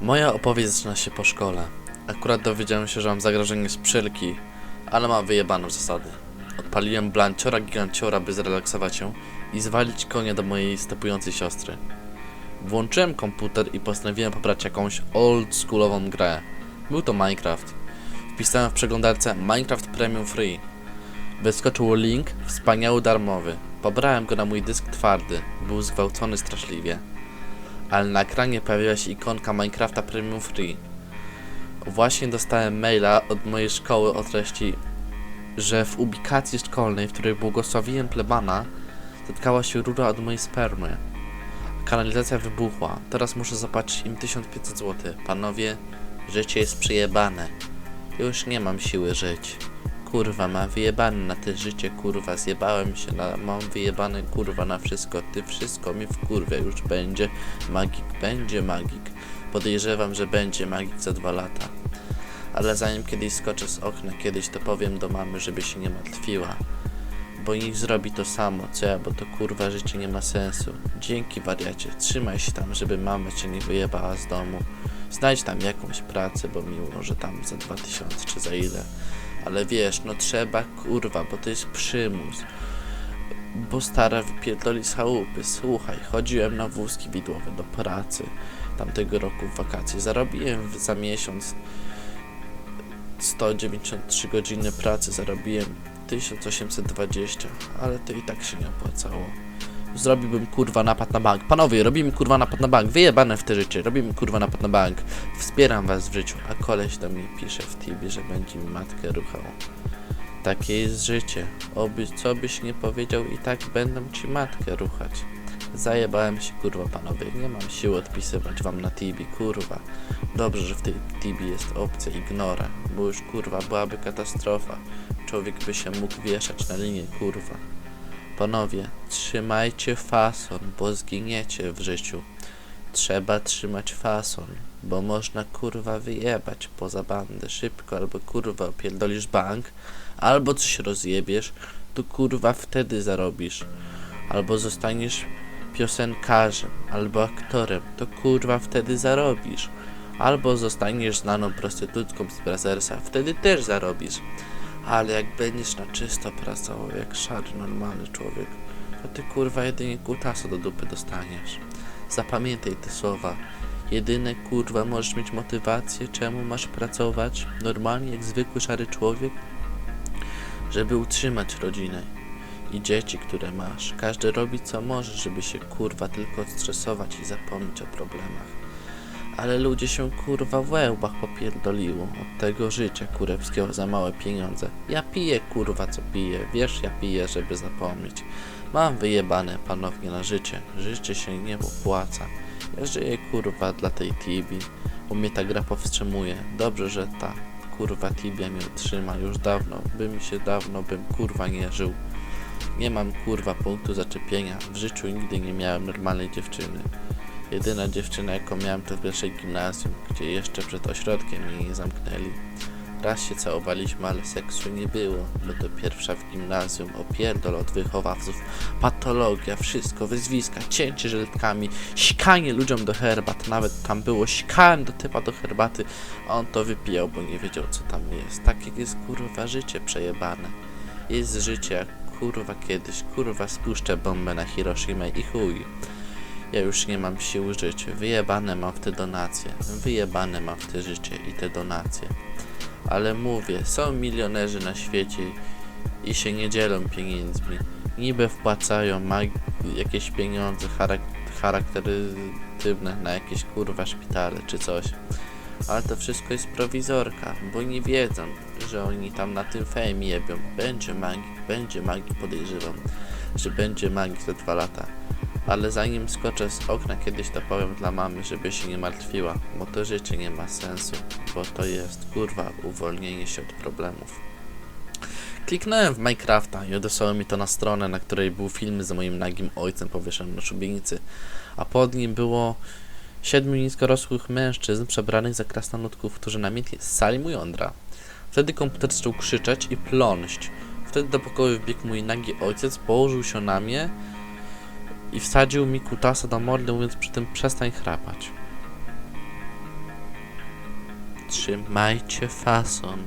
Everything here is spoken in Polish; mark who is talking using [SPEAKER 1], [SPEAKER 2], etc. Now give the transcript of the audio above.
[SPEAKER 1] Moja opowieść zaczyna się po szkole. Akurat dowiedziałem się, że mam zagrożenie z przylki, ale mam wyjebane w zasady. Odpaliłem blanciora giganciora, by zrelaksować się i zwalić konia do mojej stepującej siostry. Włączyłem komputer i postanowiłem pobrać jakąś old schoolową grę. Był to Minecraft. Wpisałem w przeglądarce Minecraft Premium Free. Wyskoczył link, wspaniały darmowy. Pobrałem go na mój dysk twardy. Był zgwałcony straszliwie ale na ekranie pojawiła się ikonka Minecrafta Premium Free. Właśnie dostałem maila od mojej szkoły o treści, że w ubikacji szkolnej, w której błogosławiłem plebana, zatkała się rura od mojej spermy. Kanalizacja wybuchła. Teraz muszę zapłacić im 1500 zł. Panowie, życie jest przejebane. Już nie mam siły żyć. Kurwa, mam wyjebane na te życie, kurwa, zjebałem się na, mam wyjebane, kurwa, na wszystko, ty wszystko mi w kurwie już będzie, magik, będzie magik. Podejrzewam, że będzie magik za dwa lata. Ale zanim kiedyś skoczę z okna, kiedyś to powiem do mamy, żeby się nie martwiła. Bo niech zrobi to samo, co ja, bo to kurwa życie nie ma sensu. Dzięki wariacie, trzymaj się tam, żeby mama cię nie wyjebała z domu. Znajdź tam jakąś pracę, bo miło, że tam za 2000 czy za ile. Ale wiesz, no trzeba kurwa, bo to jest przymus. Bo stara wypierdoli z chałupy. Słuchaj, chodziłem na wózki widłowe do pracy tamtego roku w wakacje. Zarobiłem za miesiąc 193 godziny pracy, zarobiłem 1820, ale to i tak się nie opłacało. Zrobiłbym kurwa napad na bank. Panowie, robimy kurwa napad na bank. Wyjebane w te życie. Robimy kurwa napad na bank. Wspieram was w życiu. A koleś do mnie pisze w Tibie, że będzie mi matkę ruchał. Takie jest życie. Oby co byś nie powiedział i tak będą ci matkę ruchać. Zajebałem się kurwa panowie. Nie mam siły odpisywać wam na Tibi, kurwa. Dobrze, że w tej Tibi jest opcja ignora, bo już kurwa byłaby katastrofa. Człowiek by się mógł wieszać na linię, kurwa. Panowie, trzymajcie fason, bo zginiecie w życiu. Trzeba trzymać fason, bo można kurwa wyjebać poza bandę szybko, albo kurwa opierdolisz bank, albo coś rozjebiesz, to kurwa wtedy zarobisz. Albo zostaniesz piosenkarzem, albo aktorem, to kurwa wtedy zarobisz. Albo zostaniesz znaną prostytutką z Brazersa, wtedy też zarobisz. Ale jak będziesz na czysto pracował, jak szary, normalny człowiek, to ty kurwa jedynie kutaso do dupy dostaniesz. Zapamiętaj te słowa. Jedyne kurwa możesz mieć motywację, czemu masz pracować normalnie jak zwykły szary człowiek, żeby utrzymać rodzinę i dzieci, które masz. Każdy robi co może, żeby się kurwa tylko odstresować i zapomnieć o problemach. Ale ludzie się kurwa w łebach popierdoliło od tego życia kurewskiego za małe pieniądze. Ja piję kurwa co piję, wiesz ja piję, żeby zapomnieć. Mam wyjebane panownie na życie, życie się nie opłaca. Ja żyję kurwa dla tej Tibi, bo mnie ta gra powstrzymuje. Dobrze, że ta kurwa Tibia mnie utrzyma już dawno, by mi się dawno bym kurwa nie żył. Nie mam kurwa punktu zaczepienia, w życiu nigdy nie miałem normalnej dziewczyny. Jedyna dziewczyna jaką miałem to w pierwszej gimnazjum, gdzie jeszcze przed ośrodkiem nie zamknęli. Raz się całowaliśmy, ale seksu nie było, to pierwsza w gimnazjum, opierdol od wychowawców, patologia, wszystko, wyzwiska, cięcie żyletkami, sikanie ludziom do herbat, nawet tam było, sikałem do typa do herbaty, a on to wypijał, bo nie wiedział co tam jest. Takie jest kurwa życie przejebane. Jest życie jak kurwa kiedyś, kurwa spuszczę bombę na Hiroshima i chuj. Ja już nie mam sił żyć. Wyjebane mam w te donacje. Wyjebane mam w te życie i te donacje. Ale mówię, są milionerzy na świecie i się nie dzielą pieniędzmi. Niby wpłacają jakieś pieniądze charak- na jakieś kurwa szpitale czy coś. Ale to wszystko jest prowizorka, bo nie wiedzą, że oni tam na tym fejmie jebią. Będzie magik, będzie magik, podejrzewam, że będzie magik za dwa lata. Ale zanim skoczę z okna kiedyś to powiem dla mamy, żeby się nie martwiła, bo to życie nie ma sensu, bo to jest kurwa uwolnienie się od problemów. Kliknąłem w Minecrafta i odesłało mi to na stronę, na której był film z moim nagim ojcem powieszonym na szubienicy, a pod nim było siedmiu niskorosłych mężczyzn przebranych za krasnoludków, którzy namiętnie ssali mu jądra. Wtedy komputer zaczął krzyczeć i pląść. Wtedy do pokoju wbiegł mój nagi ojciec, położył się na mnie i wsadził mi kutasa do mordy, mówiąc przy tym przestań chrapać. Trzymajcie fason.